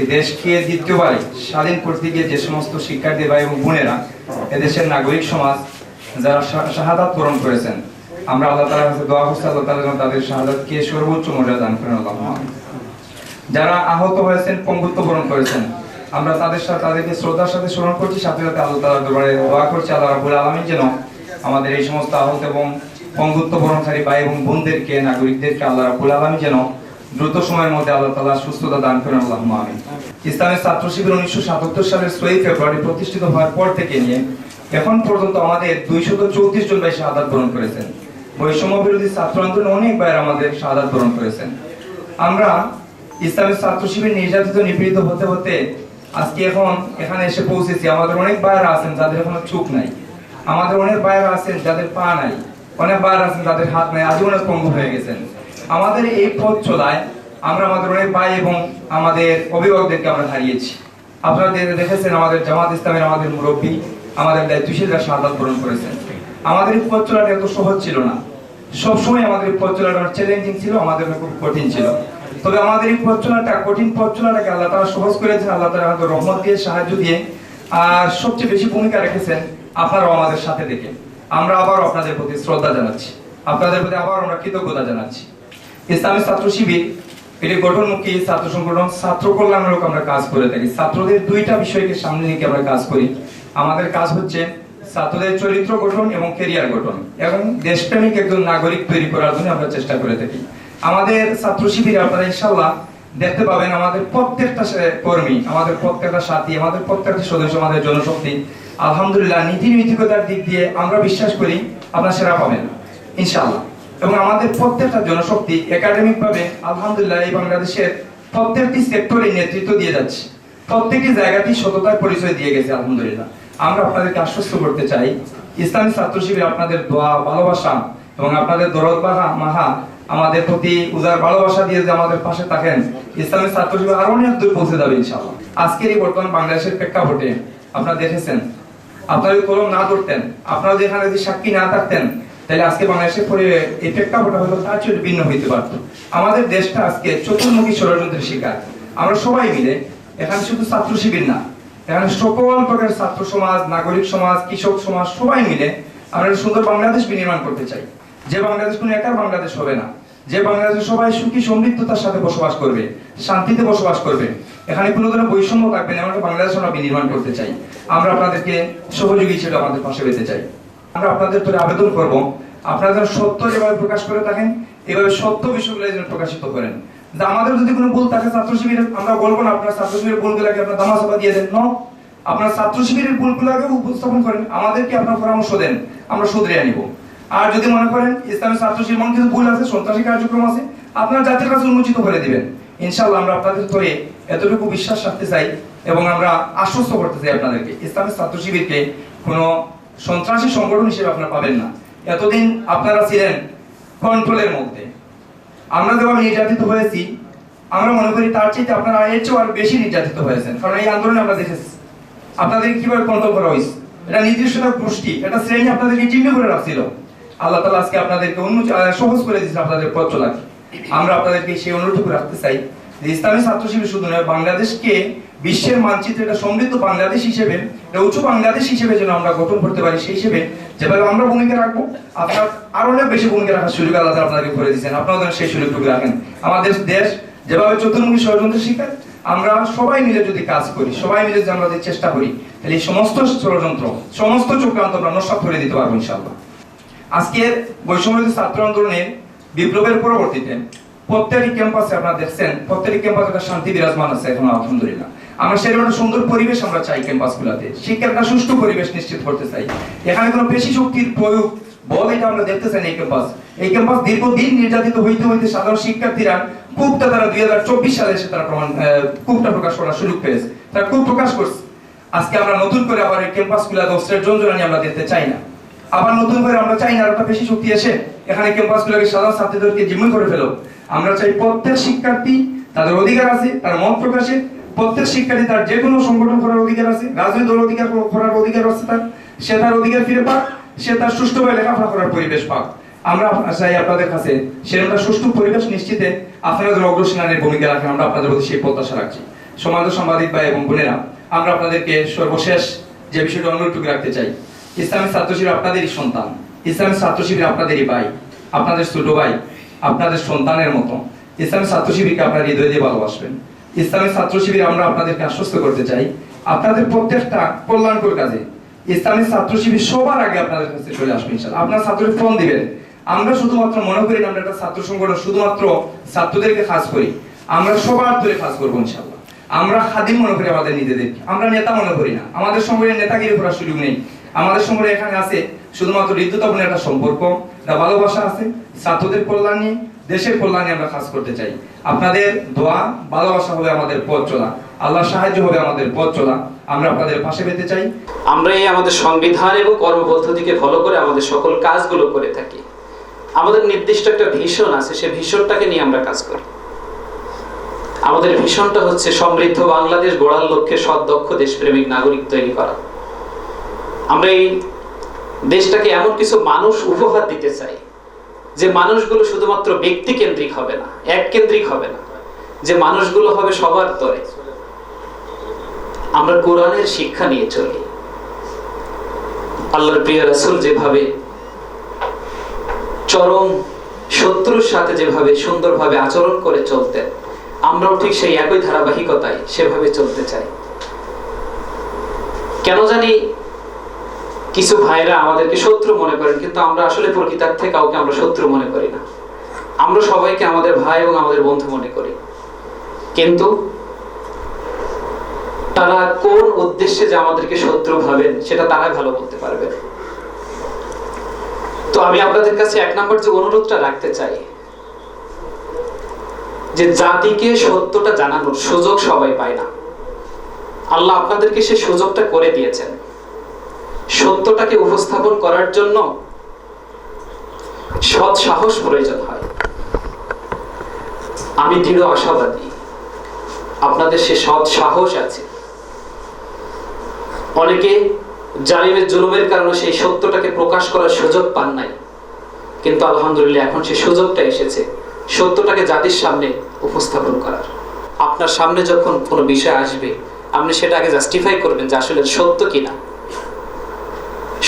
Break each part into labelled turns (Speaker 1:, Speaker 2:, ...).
Speaker 1: এই দেশকে দ্বিতীয়বার স্বাধীন করতে গিয়ে যে সমস্ত শিক্ষার্থী ভাই এবং বোনেরা এদেশের নাগরিক সমাজ যারা শাহাদাত পূরণ করেছেন, আমরা আল্লাহ তালার কাছে দোয়া করছি, আল্লাহ তালা যেন তাদের শাহাদাতকে সর্বোচ্চ মর্যাদা দান করেন, আল্লাহ যারা আহত হয়েছেন, পঙ্গুত্ব বরণ করেছেন, আমরা তাদের সাথে তাদেরকে শ্রদ্ধার সাথে স্মরণ করছি, সাথে সাথে আল্লাহ তালার দরবারে দোয়া করছি, আল্লাহ রাবুল আলমী যেন আমাদের এই সমস্ত আহত এবং পঙ্গুত্ব বরণকারী ভাই এবং বোনদেরকে, নাগরিকদেরকে আল্লাহ রাবুল আলমী যেন দ্রুত সময়ের মধ্যে আল্লাহ তালা সুস্থতা দান করেন আল্লাহ আমিন। ইসলামের ছাত্র শিবির উনিশশো সাতাত্তর সালের ছয়ই ফেব্রুয়ারি প্রতিষ্ঠিত হওয়ার পর থেকে নিয়ে এখন পর্যন্ত আমাদের দুইশত চৌত্রিশ জন ভাই শাহাদাত বরণ করেছেন। বৈষম্য বিরোধী ছাত্র আন্দোলনে অনেক ভাইয়ের আমাদের শাহাদাত বরণ করেছেন। আমরা ইসলামের ছাত্র শিবির নির্যাতিত, নিপীড়িত হতে হতে আজকে এখন এখানে এসে পৌঁছেছি। আমাদের অনেক ভাইয়েরা আছেন যাদের এখনও চোখ নাই। আমাদের অনেক ভাইয়েরা আছেন যাদের পা নাই। অনেক ভাইয়েরা আছেন যাদের হাত নাই। আজীবনে পঙ্গু হয়ে গেছেন। আমাদের এই পথ চলায় আমরা আমাদের অনেক ভাই এবং আমাদের অভিভাবকদেরকে আমরা হারিয়েছি। আপনারা দেখেছেন আমাদের জামাত ইসলামের আমাদের মুরব্বী, আমাদের দায়িত্বশীলরা শাহাদাত পূরণ করেছেন। আমাদের পথ চলাটা এত সহজ ছিল না। সবসময় আমাদের পথ চলাটা চ্যালেঞ্জিং ছিল, আমাদের খুব কঠিন ছিল। তবে আমাদের এই পথ চলাটা, কঠিন পথ চলাটাকে আল্লাহ তারা সহজ করেছেন, আল্লাহ তারা আমাদের রহমত দিয়ে, সাহায্য দিয়ে। আর সবচেয়ে বেশি ভূমিকা রেখেছেন আপনারাও আমাদের সাথে দেখে আমরা আবার আপনাদের প্রতি শ্রদ্ধা জানাচ্ছি। আপনাদের প্রতি আবার আমরা কৃতজ্ঞতা জানাচ্ছি। ইসলামী ছাত্র শিবির এটি গঠনমুখী ছাত্র সংগঠন, ছাত্র কল্যাণমূলক আমরা কাজ করে থাকি। ছাত্রদের দুইটা বিষয়কে সামনে রেখে আমরা কাজ করি। আমাদের কাজ হচ্ছে ছাত্রদের চরিত্র গঠন এবং কেরিয়ার গঠন। এবং দেশপ্রেমিক একজন নাগরিক তৈরি করার জন্য আমরা চেষ্টা করে থাকি। আমাদের ছাত্র শিবিরে আপনারা ইনশাল্লাহ দেখতে পাবেন, আমাদের প্রত্যেকটা কর্মী, আমাদের প্রত্যেকটা সাথী, আমাদের প্রত্যেকটা সদস্য, আমাদের জনশক্তি, আলহামদুলিল্লাহ নীতি নৈতিকতার দিক দিয়ে আমরা বিশ্বাস করি আপনারা সেরা পাবেন ইনশাল্লাহ এবং আমাদের প্রত্যেকটা জনশক্তি একাডেমিক ভাবে আলহামদুলিল্লাহ এই বাংলাদেশের প্রত্যেকটি সেক্টরে নেতৃত্ব দিয়ে যাচ্ছে। প্রত্যেকটি জায়গাতেই সততার পরিচয় দিয়ে গেছে, আলহামদুলিল্লাহ। আমরা আপনাদেরকে আশ্বস্ত করতে চাই, ইসলামী ছাত্র শিবির আপনাদের দোয়া, ভালোবাসা এবং আপনাদের দরদ বাহা, মাহা আমাদের প্রতি উজার ভালোবাসা দিয়ে যে আমাদের পাশে থাকেন, ইসলামী ছাত্র শিবির আরও অনেক দূর পৌঁছে যাবে, ইনশাআল্লাহ। আজকের এই বর্তমান বাংলাদেশের প্রেক্ষাপটে আপনারা দেখেছেন, আপনারা কলম না ধরতেন, আপনারা যেখানে যদি সাক্ষী না থাকতেন তাহলে আজকে বাংলাদেশের পরে এই প্রেক্ষাপট হয়তো তার চেয়ে ভিন্ন হইতে পারতো। আমাদের দেশটা আজকে চতুর্মুখী ষড়যন্ত্রের শিকার। আমরা সবাই মিলে, এখানে শুধু ছাত্র শিবির না, এখানে সকল প্রকার ছাত্র সমাজ, নাগরিক সমাজ, কৃষক সমাজ, সবাই মিলে আমরা সুন্দর বাংলাদেশ বিনির্মাণ করতে চাই। যে বাংলাদেশ কোনো একার বাংলাদেশ হবে না। যে বাংলাদেশে সবাই সুখী, সমৃদ্ধতার সাথে বসবাস করবে, শান্তিতে বসবাস করবে। এখানে কোনো ধরনের বৈষম্য থাকবে না আমরা বাংলাদেশ আমরা বিনির্মাণ করতে চাই। আমরা আপনাদেরকে সহযোগী হিসেবে আমাদের পাশে পেতে চাই। আমরা আপনাদের তোরে আবেদন করব। আপনারা যেন সত্য যেভাবে প্রকাশ করে থাকেন, এভাবে সত্য বিষয়গুলো যেন প্রকাশিত করেন। আমাদের যদি কোনো ভুল থাকে, ছাত্র শিবিরের, আমরা বলব না, আপনার ছাত্র শিবিরের ভুলগুলোকে আপনার দামাচাপা দিয়ে দেন। ন আপনার ছাত্র শিবিরের ভুলগুলো ভুলগুলোকে উপস্থাপন করেন। আমাদেরকে আপনার পরামর্শ দেন। আমরা শুধরে আনিব আর যদি মনে করেন, ইসলামী ছাত্র শিবির মনে কিছু ভুল আছে, সন্ত্রাসী কার্যক্রম আছে, আপনার জাতির কাছে উন্মোচিত করে দিবেন। ইনশাআল্লাহ আমরা আপনাদের তোরে এতটুকু বিশ্বাস রাখতে চাই এবং আমরা আশ্বস্ত করতে চাই আপনাদেরকে। ইসলামী ছাত্র শিবিরকে কোনো সন্ত্রাসী সংগঠন হিসেবে আপনারা পাবেন না। এতদিন আপনারা ছিলেন কন্ট্রোলের মধ্যে। আমরা যেভাবে নির্যাতিত হয়েছি, আমরা মনে করি তার চাইতে আপনারা এর চেয়েও আর বেশি নির্যাতিত হয়েছেন। কারণ এই আন্দোলনে আমরা দেখেছি। আপনাদের কীভাবে কন্ট্রোল করা হয়েছে? এটা নির্দিষ্ট গোষ্ঠী একটা শ্রেণি আপনাদেরকে চিহ্ন করে রাখছিল। আল্লাহ তালা আজকে আপনাদেরকে উন্মোচ সহজ করে দিয়েছে আপনাদের পথ চলাকে। আমরা আপনাদেরকে সেই অনুরোধটুকু রাখতে চাই যে ইসলামী ছাত্র শিবির শুধু নয়, বাংলাদেশকে বিশ্বের মানচিত্রে একটা সমৃদ্ধ বাংলাদেশ হিসেবে উঁচু বাংলাদেশ হিসেবে যেন আমরা গঠন করতে পারি, সেই হিসেবে যেভাবে আমরা ভূমিকা রাখব, আপনার আরও অনেক বেশি ভূমিকা রাখার সুযোগ আল্লাহ আপনাদেরকে করে দিচ্ছেন আপনারা যেন সেই সুযোগটুকু রাখেন। আমাদের দেশ যেভাবে চতুর্মুখী ষড়যন্ত্র শিকার, আমরা সবাই মিলে যদি কাজ করি, সবাই মিলে যদি আমরা চেষ্টা করি, তাহলে এই সমস্ত ষড়যন্ত্র, সমস্ত চক্রান্ত আমরা নস্বাত করে দিতে পারব ইনশাআল্লাহ। আজকের বৈষম্যবিরোধী ছাত্র আন্দোলনের বিপ্লবের পরবর্তীতে প্রত্যেকটি ক্যাম্পাসে আপনারা দেখছেন, প্রত্যেকটি ক্যাম্পাসে শান্তি বিরাজমান আছে এখন, আলহামদুলিল্লাহ। আমরা সেরকম একটা সুন্দর পরিবেশ আমরা চাই ক্যাম্পাসগুলোতে। শিক্ষার একটা সুষ্ঠু পরিবেশ নিশ্চিত করতে চাই। এখানে কোনো পেশি শক্তির প্রয়োগ বল এটা আমরা দেখতে চাই এই ক্যাম্পাস। এই ক্যাম্পাস দীর্ঘদিন নির্যাতিত হইতে হইতে সাধারণ শিক্ষার্থীরা কূপটা তারা দুই হাজার চব্বিশ সালে এসে তারা প্রমাণ কূপটা প্রকাশ করার সুযোগ পেয়েছে। তারা কূপ প্রকাশ করছে। আজকে আমরা নতুন করে আবার এই অস্ত্রের জঞ্জনানি আমরা দেখতে চাই না। আবার নতুন করে আমরা চাই না একটা বেশি শক্তি এসে এখানে ক্যাম্পাসগুলোকে সাধারণ ছাত্রীদেরকে জিম্মি করে ফেলো আমরা চাই প্রত্যেক শিক্ষার্থী তাদের অধিকার আছে, তার মত প্রকাশে প্রত্যেক শিক্ষার্থী তার যে কোনো সংগঠন করার অধিকার আছে, রাজনৈতিক দল অধিকার করার অধিকার আছে তার। সে তার অধিকার ফিরে পাক, সে তার সুষ্ঠুভাবে লেখাপড়া করার পরিবেশ পাক। আমরা চাই আপনাদের কাছে সেরকম সুষ্ঠু পরিবেশ নিশ্চিতে আপনাদের অগ্রসেনানের ভূমিকা রাখেন আমরা আপনাদের প্রতি সেই প্রত্যাশা রাখছি। সমাজ সাংবাদিক ভাই এবং বোনেরা, আমরা আপনাদেরকে সর্বশেষ যে বিষয়টা অনুরোধটুকু রাখতে চাই, ইসলামী ছাত্র আপনাদেরই সন্তান, ইসলামী ছাত্র আপনাদেরই ভাই, আপনাদের ছোট ভাই, আপনাদের সন্তানের মতো। ইসলামী ছাত্র শিবিরকে আপনার হৃদয় দিয়ে ভালোবাসবেন। ইসলামী ছাত্র শিবির আমরা আপনাদেরকে আশ্বস্ত করতে চাই। আপনাদের প্রত্যেকটা কল্যাণকর কাজে ইসলামী ছাত্র শিবির সবার আগে আপনাদের কাছে চলে আসবে আপনার ছাত্রদের ফোন দিবেন। আমরা শুধুমাত্র মনে করি আমরা একটা ছাত্র সংগঠন শুধুমাত্র ছাত্রদেরকে কাজ করি। আমরা সবার ধরে কাজ করব ইনশাআল্লাহ। আমরা খাদিম মনে করি আমাদের নিজেদেরকে। আমরা নেতা মনে করি না। আমাদের সঙ্গে নেতাগিরি করার সুযোগ নেই। আমাদের সঙ্গে এখানে আছে শুধুমাত্র হৃদ্যতাপনের একটা সম্পর্ক, একটা ভালোবাসা আছে, ছাত্রদের কল্যাণ নিয়ে দেশের কল্যাণে আমরা কাজ করতে চাই। আপনাদের দোয়া, ভালোবাসা হবে আমাদের পথ চলা। আল্লাহ সাহায্য হবে আমাদের পথ চলা। আমরা আপনাদের পাশে পেতে চাই।
Speaker 2: আমরা এই আমাদের সংবিধান এবং কর্মপদ্ধতিকে ফলো করে আমাদের সকল কাজগুলো করে থাকি। আমাদের নির্দিষ্ট একটা ভীষণ আছে সেই ভীষণটাকে নিয়ে আমরা কাজ করি। আমাদের ভীষণটা হচ্ছে সমৃদ্ধ বাংলাদেশ গড়ার লক্ষ্যে সৎ দক্ষ দেশপ্রেমিক নাগরিক তৈরি করা। আমরা এই দেশটাকে এমন কিছু মানুষ উপহার দিতে চাই যে মানুষগুলো শুধুমাত্র ব্যক্তি কেন্দ্রিক হবে না, এক কেন্দ্রিক হবে না, যে মানুষগুলো হবে সবার তরে। আমরা কোরআনের শিক্ষা নিয়ে চলি। আল্লাহর প্রিয় রাসূল যেভাবে চরম শত্রুর সাথে যেভাবে সুন্দরভাবে আচরণ করে চলতেন, আমরাও ঠিক সেই একই ধারাবাহিকতায় সেভাবে চলতে চাই। কেন জানি কিছু ভাইরা আমাদেরকে শত্রু মনে করেন, কিন্তু আমরা আসলে প্রকৃতার্থে কাউকে আমরা শত্রু মনে করি না। আমরা সবাইকে আমাদের ভাই এবং আমাদের বন্ধু মনে করি। কিন্তু তারা কোন উদ্দেশ্যে যে আমাদেরকে শত্রু ভাবেন, সেটা তারাই ভালো বলতে পারবে। তো আমি আপনাদের কাছে এক নম্বর যে অনুরোধটা রাখতে চাই, যে জাতিকে সত্যটা জানানোর সুযোগ সবাই পায় না। আল্লাহ আপনাদেরকে সে সুযোগটা করে দিয়েছেন। সত্যটাকে উপস্থাপন করার জন্য সৎ সাহস প্রয়োজন হয়। আমি দৃঢ় আশাবাদী। আপনাদের সে সৎ সাহস আছে। অনেকে জালিমের জুলুমের কারণে সেই সত্যটাকে প্রকাশ করার সুযোগ পান নাই। কিন্তু আলহামদুলিল্লাহ এখন সেই সুযোগটা এসেছে। সত্যটাকে জাতির সামনে উপস্থাপন করার। আপনার সামনে যখন কোনো বিষয় আসবে, আপনি সেটা আগে জাস্টিফাই করবেন যে আসলে সত্য কিনা।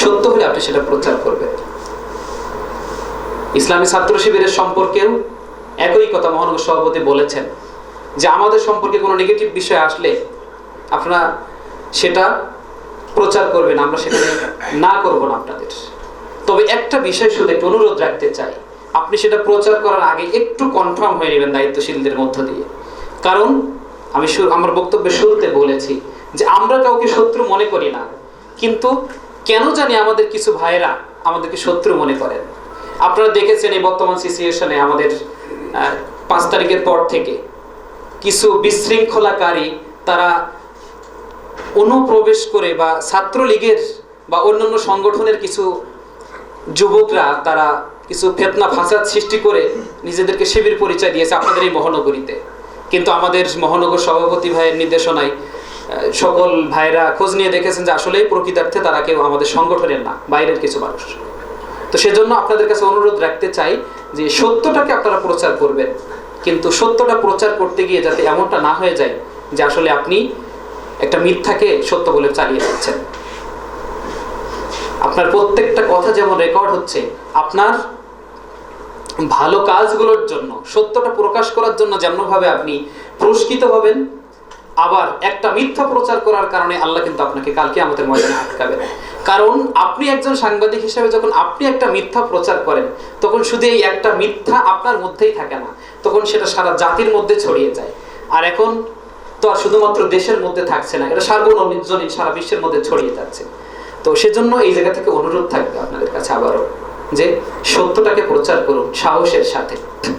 Speaker 2: সত্য হলে আপনি সেটা প্রচার করবেন। ইসলামী ছাত্র শিবিরের সম্পর্কেও একই কথা মহানগর সভাপতি বলেছেন যে আমাদের সম্পর্কে কোনো নেগেটিভ বিষয় আসলে আপনারা সেটা প্রচার করবেন, আমরা সেখানে না করব না আপনাদের। তবে একটা বিষয় শুধু একটু অনুরোধ রাখতে চাই, আপনি সেটা প্রচার করার আগে একটু কনফার্ম হয়ে নেবেন দায়িত্বশীলদের মধ্য দিয়ে। কারণ আমি আমার বক্তব্যের শুরুতে বলেছি যে আমরা কাউকে শত্রু মনে করি না, কিন্তু কেন জানি আমাদের কিছু ভাইয়েরা আমাদেরকে শত্রু মনে করেন? আপনারা দেখেছেন এই বর্তমান সিচুয়েশনে আমাদের পাঁচ তারিখের পর থেকে কিছু বিশৃঙ্খলাকারী তারা অনুপ্রবেশ করে বা ছাত্রলীগের বা অন্যান্য সংগঠনের কিছু যুবকরা তারা কিছু ফেতনা ফাসাদ সৃষ্টি করে নিজেদেরকে শিবির পরিচয় দিয়েছে আপনাদের এই মহানগরীতে। কিন্তু আমাদের মহানগর সভাপতি ভাইয়ের নির্দেশনায় সকল ভাইরা খোঁজ নিয়ে দেখেছেন যে আসলেই প্রকৃতার্থে তারা কেউ আমাদের সংগঠনের না, বাইরের কিছু মানুষ। তো সেজন্য আপনাদের কাছে অনুরোধ রাখতে চাই যে সত্যটাকে আপনারা প্রচার করবেন, কিন্তু সত্যটা প্রচার করতে গিয়ে যাতে এমনটা না হয়ে যায় যে আসলে আপনি একটা মিথ্যাকে সত্য বলে চালিয়ে যাচ্ছেন। আপনার প্রত্যেকটা কথা যেমন রেকর্ড হচ্ছে, আপনার ভালো কাজগুলোর জন্য, সত্যটা প্রকাশ করার জন্য যেমনভাবে আপনি পুরস্কৃত হবেন আবার একটা মিথ্যা প্রচার করার কারণে আল্লাহ কিন্তু আপনাকে কালকে আমাদের ময়দানে আটকাবেন। কারণ আপনি একজন সাংবাদিক হিসেবে যখন আপনি একটা মিথ্যা প্রচার করেন, তখন শুধু এই একটা মিথ্যা আপনার মধ্যেই থাকে না, তখন সেটা সারা জাতির মধ্যে ছড়িয়ে যায়। আর এখন তো আর শুধুমাত্র দেশের মধ্যে থাকছে না, এটা সার্বজনীন সারা বিশ্বের মধ্যে ছড়িয়ে যাচ্ছে। তো সেজন্য এই জায়গা থেকে অনুরোধ থাকবে আপনাদের কাছে আবারও যে সত্যটাকে প্রচার করুন সাহসের সাথে।